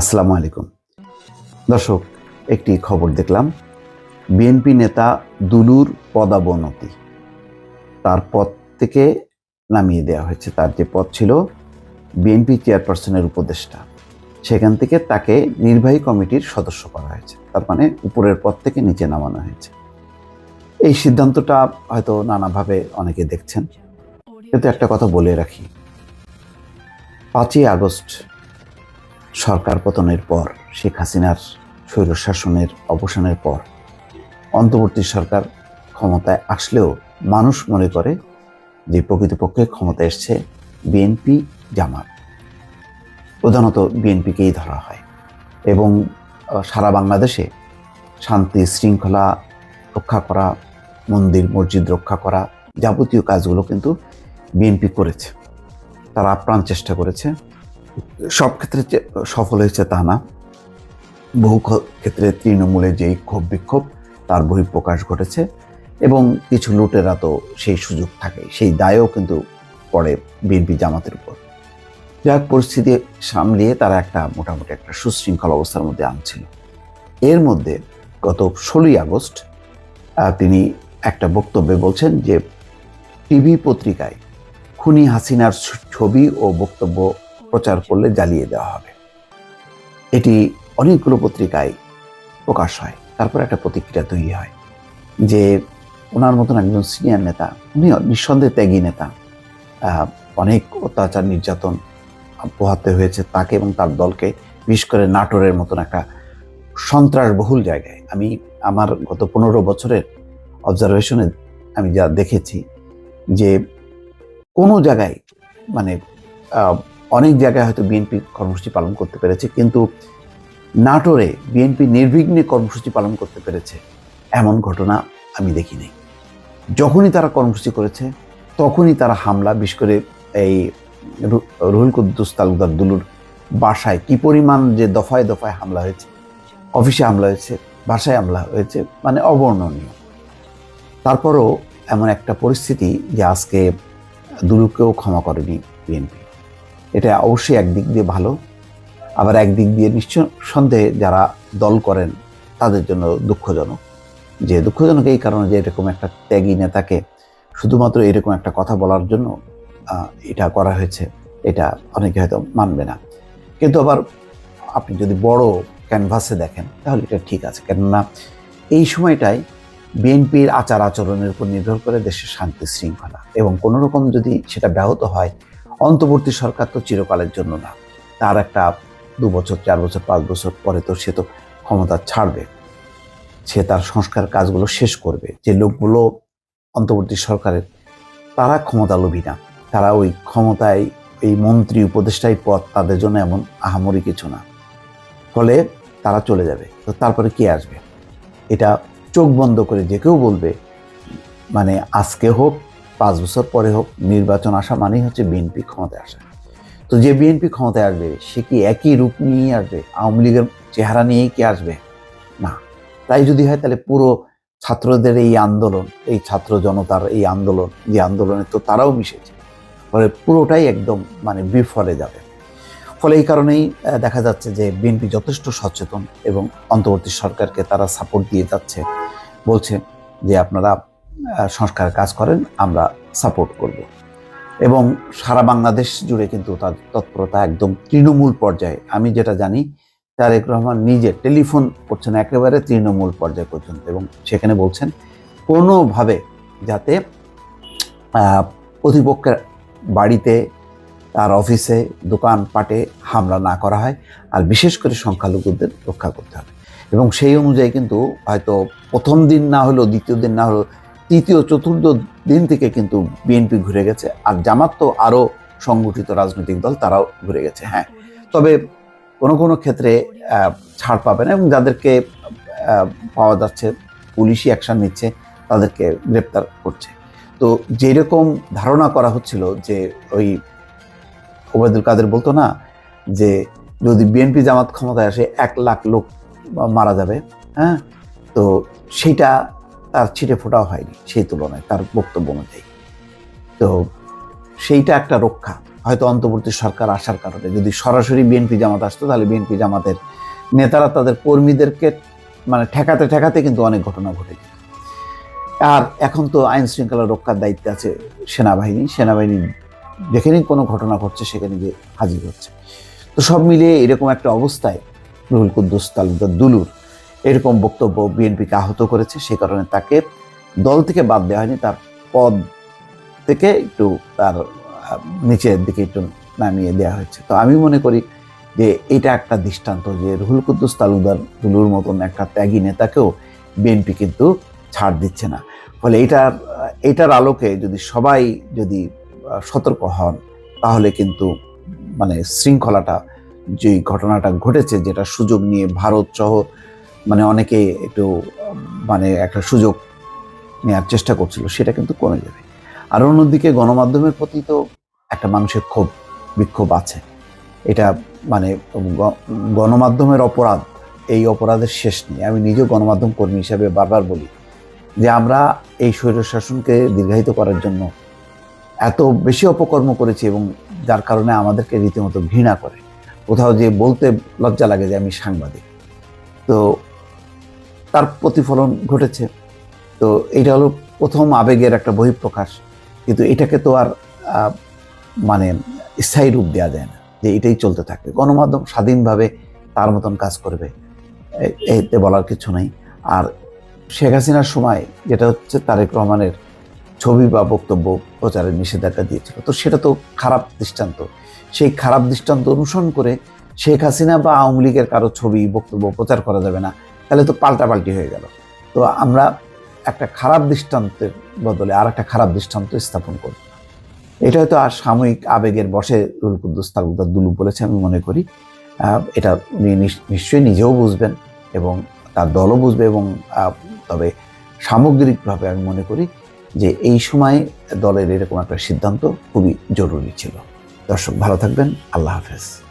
আসসালামু আলাইকুম। দর্শক, একটি খবর দেখলাম। বিএনপি নেতা দুলুর পদাবনতি, তার পদ থেকে নামিয়ে দেওয়া হয়েছে। তার যে পদ ছিল বিএনপি চেয়ারপারসনের উপদেষ্টা, সেখান থেকে তাকে নির্বাহী কমিটির সদস্য করা হয়েছে। তার মানে উপরের পদ থেকে নিচে নামানো হয়েছে। এই সিদ্ধান্তটা হয়তো নানাভাবে অনেকে দেখছেন। কিন্তু একটা কথা বলে রাখি। পাঁচই আগস্ট সরকার পতনের পর, শেখ হাসিনার স্বৈরশাসনের অবসানের পর, অন্তর্বর্তী সরকার ক্ষমতায় আসলেও মানুষ মনে করে যে প্রকৃতপক্ষে ক্ষমতা এসছে বিএনপি জামাত। প্রধানত বিএনপিকেই ধরা হয় এবং সারা বাংলাদেশে শান্তি শৃঙ্খলা রক্ষা করা, মন্দির, মসজিদ রক্ষা করা যাবতীয় কাজগুলো কিন্তু বিএনপি করেছে। তারা আপ্রাণ চেষ্টা করেছে। সব ক্ষেত্রে সফল হয়েছে তা না। বহু ক্ষেত্রে তৃণমূলের যেই ক্ষোভ বিক্ষোভ, তার বহিঃপ্রকাশ ঘটেছে এবং কিছু লুটেরা তো সেই সুযোগ থাকে, সেই দায়ও কিন্তু পড়ে বিএনপি জামাতের উপর। যাক পরিস্থিতি সামলিয়ে তারা একটা মোটামুটি একটা সুশৃঙ্খল অবস্থার মধ্যে আনছিল। এর মধ্যে গত ষোলোই আগস্ট তিনি একটা বক্তব্যে বলছেন যে, টিভি পত্রিকায় খুনি হাসিনার ছবি ও বক্তব্য প্রচার করলে জ্বালিয়ে দেওয়া হবে। এটি অনেকগুলো পত্রিকায় প্রকাশ হয়, তারপর একটা প্রতিক্রিয়া তৈরি হয় যে ওনার মতন একজন সিনিয়র নেতা, উনি নিঃসন্দেহে ত্যাগী নেতা অনেক অত্যাচার, নির্যাতন পোহাতে হয়েছে তাকে এবং তার দলকে, বিশেষ করে নাটোরের মতন একটা সন্ত্রাসবহুল জায়গায়। আমি আমার গত পনেরো বছরের অবজারভেশনে আমি যা দেখেছি যে কোনো জায়গায় মানে অনেক জায়গায় হয়তো বিএনপি কর্মসূচি পালন করতে পেরেছে, কিন্তু নাটোরে বিএনপি নির্বিঘ্নে কর্মসূচি পালন করতে পেরেছে এমন ঘটনা আমি দেখিনি যখনই তারা কর্মসূচি করেছে, তখনই তারা হামলা, বিশেষ করে এই রুহুল কুদ্দুস তালুকদার দুলুর বাসায় কি পরিমাণ যে দফায় দফায় হামলা হয়েছে, অফিসে হামলা হয়েছে, বাসায় হামলা হয়েছে মানে অবর্ণনীয়। তারপরও এমন একটা পরিস্থিতি যে আজকে দুলুকেও ক্ষমা করেনি বিএনপি। এটা অবশ্যই একদিক দিয়ে ভালো। আবার একদিক দিয়ে নিশ্চয় সন্দেহে যারা দল করেন, তাদের জন্য দুঃখজনক। যে দুঃখজনক এই কারণে যে এরকম একটা ত্যাগী নেতাকে শুধুমাত্র এরকম একটা কথা বলার জন্য এটা করা হয়েছে, এটা অনেকে হয়তো মানবে না। কিন্তু আবার আপনি যদি বড় ক্যানভাসে দেখেন, তাহলে এটা ঠিক আছে। কেননা এই সময়টায় বিএনপির আচার আচরণের উপর নির্ভর করে দেশের শান্তি শৃঙ্খলা এবং কোনো রকম যদি সেটা ব্যাহত হয় অন্তর্বর্তী সরকার তো চিরকালের জন্য না। তার একটা দু বছর, চার বছর, পাঁচ বছর পরে তো সে তো ক্ষমতা ছাড়বে। সে তার সংস্কার কাজগুলো শেষ করবে। যে লোকগুলো অন্তর্বর্তী সরকারের, তারা ক্ষমতা লোভী না। তারা ওই ক্ষমতায়, এই মন্ত্রী উপদেষ্টাই পদ তাদের জন্য এমন আহামরি কিছু না। ফলে তারা চলে যাবে। তো তারপরে কে আসবে? এটা চোখ বন্ধ করে যে কেউ বলবে মানে আজকে হোক পাঁচ বছর পরে হোক, নির্বাচন আসা মানেই হচ্ছে বিএনপি ক্ষমতায় আসা। তো যে বিএনপি ক্ষমতায় আসবে, সে কি একই রূপ নিয়েই আসবে? আওয়ামী লীগের চেহারা নিয়েই কি আসবে? না। তাই যদি হয়, তাহলে পুরো ছাত্রদের এই আন্দোলন, এই ছাত্র জনতার এই আন্দোলন, যে আন্দোলনে তো তারাও মিশেছে, ফলে পুরোটাই একদম মানে বিফলে যাবে। ফলে এই কারণেই দেখা যাচ্ছে যে বিএনপি যথেষ্ট সচেতন এবং অন্তর্বর্তী সরকারকে তারা সাপোর্ট দিয়ে যাচ্ছে। বলছে যে আপনারা আহ, সংস্কারের কাজ করেন আমরা সাপোর্ট করব। এবং সারা বাংলাদেশ জুড়ে কিন্তু তার তৎপরতা একদম তৃণমূল পর্যায়ে। আমি যেটা জানি তারেক রহমান নিজে টেলিফোন করছেন একেবারে তৃণমূল পর্যায় পর্যন্ত এবং সেখানে বলছেন কোনোভাবে যাতে প্রতিপক্ষের বাড়িতে তার অফিসে দোকানপাটে হামলা না করা হয় আর বিশেষ করে সংখ্যালঘুদের রক্ষা করতে হবে। এবং সেই অনুযায়ী কিন্তু হয়তো প্রথম দিন না হলেও দ্বিতীয় দিন না হলেও তৃতীয়, চতুর্থ দিন থেকে কিন্তু বিএনপি ঘুরে গেছে। আর জামাত তো আরও সংগঠিত রাজনৈতিক দল, তারাও ঘুরে গেছে হ্যাঁ। তবে কোনো কোনো ক্ষেত্রে ছাড় পাবে না এবং যাদেরকে পাওয়া যাচ্ছে, পুলিশই অ্যাকশন নিচ্ছে, তাদেরকে গ্রেপ্তার করছে। তো যেরকম ধারণা করা হচ্ছিল যে ওই ওবায়দুল কাদের বলতো না, যে যদি বিএনপি জামাত ক্ষমতায় আসে, এক লাখ লোক মারা যাবে হ্যাঁ। তো সেইটা তার ছিটে ফোটাও হয়নি সেই তুলনায়, তার বক্তব্য অনুযায়ী। তো সেইটা একটা রক্ষা। হয়তো অন্তর্বর্তী সরকার আসার কারণে, যদি সরাসরি বিএনপি জামাত আসতো, তাহলে বিএনপি জামাতের নেতারা তাদের কর্মীদেরকে মানে ঠেকাতে ঠেকাতে কিন্তু অনেক ঘটনা ঘটে যেত। আর এখন তো আইন শৃঙ্খলা রক্ষার দায়িত্বে আছে সেনাবাহিনী। সেনাবাহিনী যেখানেই কোনো ঘটনা ঘটছে, সেখানে গিয়ে হাজির হচ্ছে। তো সব মিলিয়ে এরকম একটা অবস্থায় রুহুল কুদ্দুস তালুকদার দুলুর এরকম বক্তব্য বিএনপিকে আহত করেছে, সে কারণে তাকে দল থেকে বাদ দেওয়া হয়নি, তার পদ থেকে একটু তার নিচের দিকে একটু নামিয়ে দেওয়া হয়েছে। তো আমি মনে করি যে এটা একটা দৃষ্টান্ত যে রুহুল কুদ্দুস তালুকদার দুলুর মতন একটা ত্যাগী নেতাকেও বিএনপি কিন্তু ছাড় দিচ্ছে না। ফলে এটার এটার আলোকে যদি সবাই যদি সতর্ক হন, তাহলে কিন্তু মানে শৃঙ্খলাটা যে ঘটনাটা ঘটেছে, যেটা সুযোগ নিয়ে ভারত সহ মানে অনেকে একটু মানে একটা সুযোগ নেওয়ার চেষ্টা করছিল, সেটা কিন্তু কমে যাবে। আর অন্যদিকে গণমাধ্যমের প্রতি তো একটা মানুষের ক্ষোভ, বিক্ষোভ আছে। এটা মানে গণমাধ্যমের অপরাধ, এই অপরাধের শেষ নেই। আমি নিজেও গণমাধ্যম কর্মী হিসাবে বারবার বলি যে আমরা এই স্বৈরশাসনকে দীর্ঘায়িত করার জন্য এত বেশি অপকর্ম করেছি এবং যার কারণে আমাদেরকে রীতিমতো ঘৃণা করে। কোথাও যে বলতে লজ্জা লাগে যে আমি সাংবাদিক। তো তার প্রতিফলন ঘটেছে। তো এটা হলো প্রথম আবেগের একটা বহিঃপ্রকাশ। কিন্তু এটাকে তো আর মানে স্থায়ী রূপ দেওয়া যায় না, যে এটাই চলতে থাকবে। গণমাধ্যম স্বাধীনভাবে তার মতন কাজ করবে এতে বলার কিছু নেই। আর শেখ হাসিনার সময় যেটা হচ্ছে তারেক রহমানের ছবি বা বক্তব্য প্রচারের নিষেধাজ্ঞা দিয়েছিল। তো সেটা তো খারাপ দৃষ্টান্ত। সেই খারাপ দৃষ্টান্ত অনুসরণ করে শেখ হাসিনা বা আওয়ামী লীগের কারও ছবি, বক্তব্য প্রচার করা যাবে না। তাহলে তো পাল্টাপাল্টি হয়ে গেল। তো আমরা একটা খারাপ দৃষ্টান্তের বদলে আর একটা খারাপ দৃষ্টান্ত স্থাপন করব। এটা হয়তো আর সাময়িক আবেগের বসে রুল কুদ্দুস তালুকদার দুলু বলেছে আমি মনে করি। এটা উনি নিশ- নিশ্চয়ই নিজেও বুঝবেন এবং তার দলও বুঝবে এবং তবে সামগ্রিকভাবে আমি মনে করি যে এই সময় দলের এরকম একটা সিদ্ধান্ত খুবই জরুরি ছিল। দর্শক ভালো থাকবেন, আল্লাহ হাফেজ।